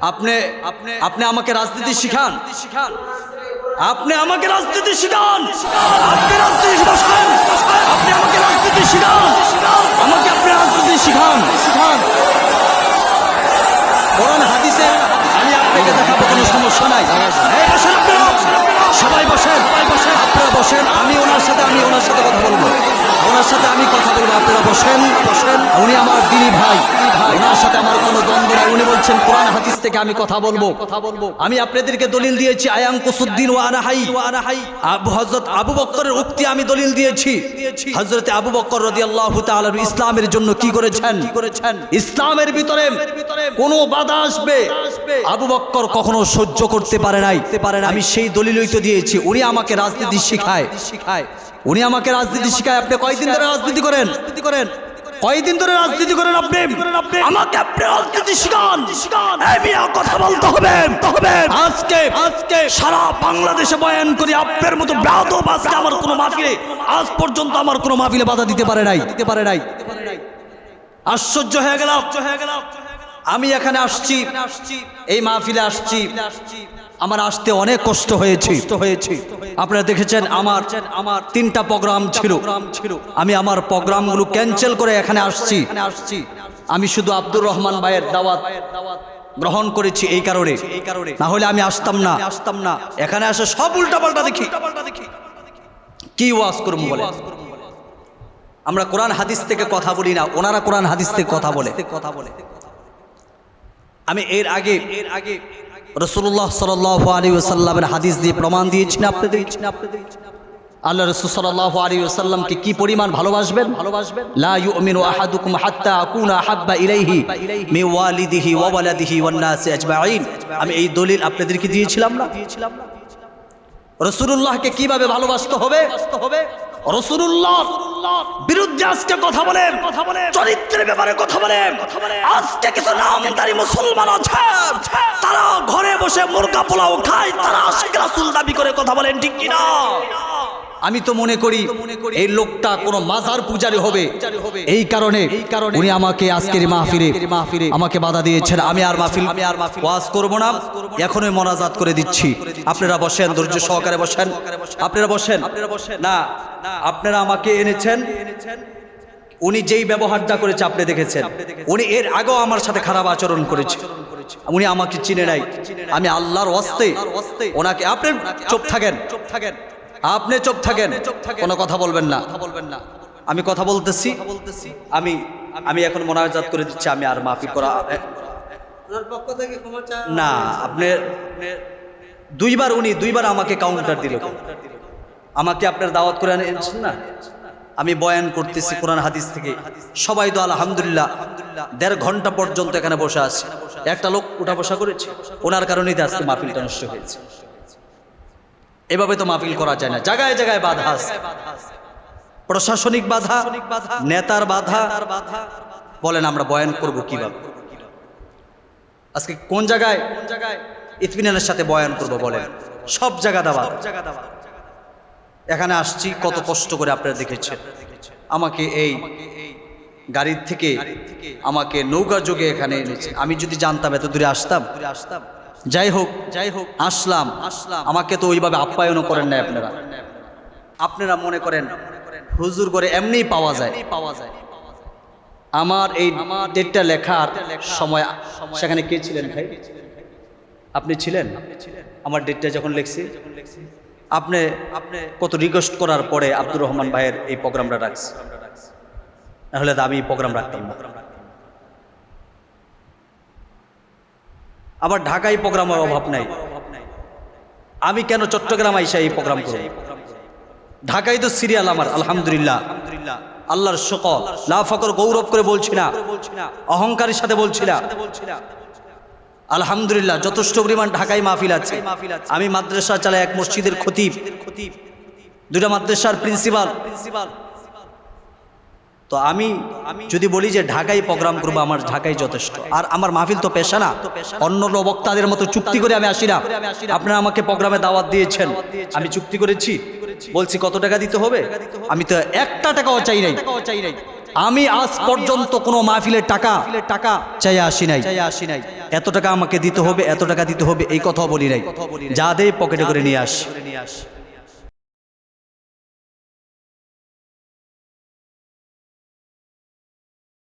আপনি আপনি আমাকে রাজনীতি শিখান। আপনি আমাকে রাজনীতি শিখান। আপনি রাজনীতি বসান আপনি আমাকে রাজনীতি শিখান। আমাকে আপনি রাজনীতি শিখান। শিখান। কোরআন হাদিসে আমি আপনাকে দেখাবো কোনো সমস্যা নাই। বসেন আপনারা। সবাই বসেন সবাই বসেন আপনারা বসেন। আমি ওনার সাথে আমি ওনার সাথে কথা বলব। ওনার সাথে আমি কথা বলব আপনারা বসেন বসেন। উনি আমার দিনী ভাই ওনার সাথে আমার কোনো দ্বন্দ্ব নাই উনি বলছেন, কোরআন হাদিস থেকে আমি কথা বলব। কথা বলব আমি আপনাদেরকে দলিল দিয়েছি আয়াং কুসুদ্দিন ও আনাহাই। ও আনাহাই আবু, হযরত আবু বক্করের উক্তি আমি দলিল দিয়েছি। হযরত আবু বক্কর রাদিয়াল্লাহু তাআলা ইসলামের জন্য কি করেছেন? কি করেছেন ইসলামের ভিতরে কোনো বাধা আসবে। আবু বক্কর কখনো সহ্য করতে পারে নাই। পারে আমি সেই দলিলই তো দিয়েছি, উনি আমাকে রাজনীতি শিখায়। শিখায় উনি আমাকে রাজনীতি শিখায়। আপনি কয়দিন ধরে রাজনীতি করেন রাজনীতি করেন? কয়দিন ধরে রাজনীতি করেন আপনি? আমাকে আপনি রাজনীতি শিখান। মিয়া কথা বলতে হবে। আজকে আজকে সারা বাংলাদেশে বয়ান করি আপনার মতো ব্রাদব আজকে আমার কোনো মাহফিলে আজ পর্যন্ত আমার কোনো মাহফিলে বাধা দিতে পারে নাই। দিতে পারে নাই। আশ্চর্য হয়ে গেলাম। হয়ে গেলাম আমি এখানে আসছি। এই মাহফিলে আসছি। আমার আসতে অনেক কষ্ট হয়েছে। হয়েছে। আপনারা দেখেছেন আমার আমার তিনটা প্রোগ্রাম ছিল। আমি আমার প্রোগ্রামগুলো ক্যান্সেল করে এখানে আসছি। আসছি। আমি শুধু আব্দুর রহমান ভাইয়ের দাওয়াত গ্রহণ করেছি এই কারণে। এই কারণে। না হলে আমি আসতাম না। আসতাম না। এখানে আসে সব উল্টা পাল্টা দেখি। কি ওয়াজ করব বলে আমরা কোরআন হাদিস থেকে কথা বলি না ওনারা কোরআন হাদিস থেকে কথা বলে। কথা বলে। আমি এর আগে এর আগে রসুল্লাহ সাল্লাহ আলী ওসাল্লামের হাদিস দিয়ে প্রমাণ দিয়েছি না আপনাদের আল্লাহ রসুল সাল্লাহ আলী ওসাল্লামকে কি পরিমাণ ভালোবাসবেন? ভালোবাসবেন আমি এই দলিল আপনাদেরকে দিয়েছিলাম না। দিয়েছিলাম না রসুল্লাহকে কীভাবে ভালোবাসতে হবে? হবে বিরুদ্ধে আজকে কথা বলেন। কথা বলেন চরিত্রের ব্যাপারে কথা বলেন। আজকে কিছু নামদারি মুসলমান আছে। বসে মুরগা পোলাও খায় তারা আশিক রাসুল দাবি করে কথা বলেন ঠিক কিনা? আমি তো মনে করি এই লোকটা কোনো মাজার পূজারি হবে। এই কারণে উনি আমাকে আজকের মাহফিলে আমাকে বাধা দিয়েছেন। আমি আর মাহফিল আমি আর ওয়াজ করব না। এখনই মোনাজাত করে দিচ্ছি। আপনারা বসেন ধৈর্য সহকারে বসেন। আপনারা বসেন। আপনারা বসেন। না আপনারা আমাকে এনেছেন। উনি যেই ব্যবহারটা করেছে আপনি দেখেছেন। উনি এর আগেও আমার সাথে খারাপ আচরণ করেছে। উনি আমাকে চিনে নাই। আমি আল্লাহর অস্তে ওনাকে আপনি চুপ থাকেন। চুপ থাকেন আপনি চুপ থাকেন। কোনো কথা বলবেন না। কথা বলবেন না আমি কথা বলতেছি। আমি আমি এখন মোনাজাত করে দিচ্ছি। আমি আর মাফি করা না, আপনি দুইবার উনি দুইবার আমাকে কাউন্টার দিল। আমাকে আপনার দাওয়াত করে এনেছেন না? আমি বয়ান করতেছি কোরআন হাদিস থেকে। সবাই তো আলহামদুলিল্লাহ দেড় ঘণ্টা পর্যন্ত এখানে বসে আছে। একটা লোক উঠা বসা করেছে। ওনার কারণেই তো আজকে মাহফিলটা নষ্ট হয়েছে। এভাবে তো মাহফিল করা যায় না। জায়গায় জায়গায় বাধা আছে। প্রশাসনিক বাধা, নেতার বাধা। বলেন আমরা বয়ান করব কীভাবে? আজকে কোন জায়গায়? ইতমিনানের সাথে বয়ান করব বলেন। সব জায়গা দাবা এখানে আসছি কত কষ্ট করে আপনারা দেখেছেন। আমাকে এই গাড়ির থেকে আমাকে নৌকা যোগে এখানে এনেছে। আমি যদি জানতাম এত দূরে আসতাম। আসতাম। যাই হোক যাই হোক আসলাম। আসলাম। আমাকে তো ওইভাবে আপ্যায়নও করেন না আপনারা। আপনারা। মনে করেন হুজুর করে এমনিই পাওয়া যায়। পাওয়া যায়। আমার এই ডেটটা লেখার সময় সেখানে কে ছিলেন ভাই? আপনি ছিলেন? আমার ডেটটা যখন লিখছি। আপনি আপনি কত রিকোয়েস্ট করার পরে আব্দুর রহমান ভাইয়ের এই প্রোগ্রামটা রাখছি। নাহলে তো আমি প্রোগ্রাম রাখতাম না। আবার ঢাকায় প্রোগ্রামের অভাব নাই। আমি কেন চট্টগ্রাম আইসা এই প্রোগ্রাম করব? ঢাকায় তো সিরিয়াল আমার, আলহামদুলিল্লাহ। আল্লাহর শকর। লা ফকর, গৌরব করে বলছি না। অহংকারের সাথে বলছি না। আলহামদুলিল্লাহ যথেষ্ট পরিমাণ ঢাকায় মাহফিল আছে। আমি মাদ্রাসা চালাই এক মসজিদের খতিব। দুটা মাদ্রাসার প্রিন্সিপাল। তো আমি যদি বলি যে ঢাকায় প্রোগ্রাম করব আমার ঢাকায় যথেষ্ট। আর আমার মাহফিল তো পেশা না। অন্য বক্তাদের মতো চুক্তি করে আমি আসি না। আপনারা আমাকে প্রোগ্রামে দাওয়াত দিয়েছেন। আমি চুক্তি করেছি। বলছি কত টাকা দিতে হবে? আমি তো একটা টাকাও চাই নাই। আমি আজ পর্যন্ত কোনো মাহফিলের টাকা টাকা চাই আসি নাই। চাই আসি নাই। এত টাকা আমাকে দিতে হবে, এত টাকা দিতে হবে, এই কথা বলি নাই। যা দেয় পকেটে করে নিয়ে আস।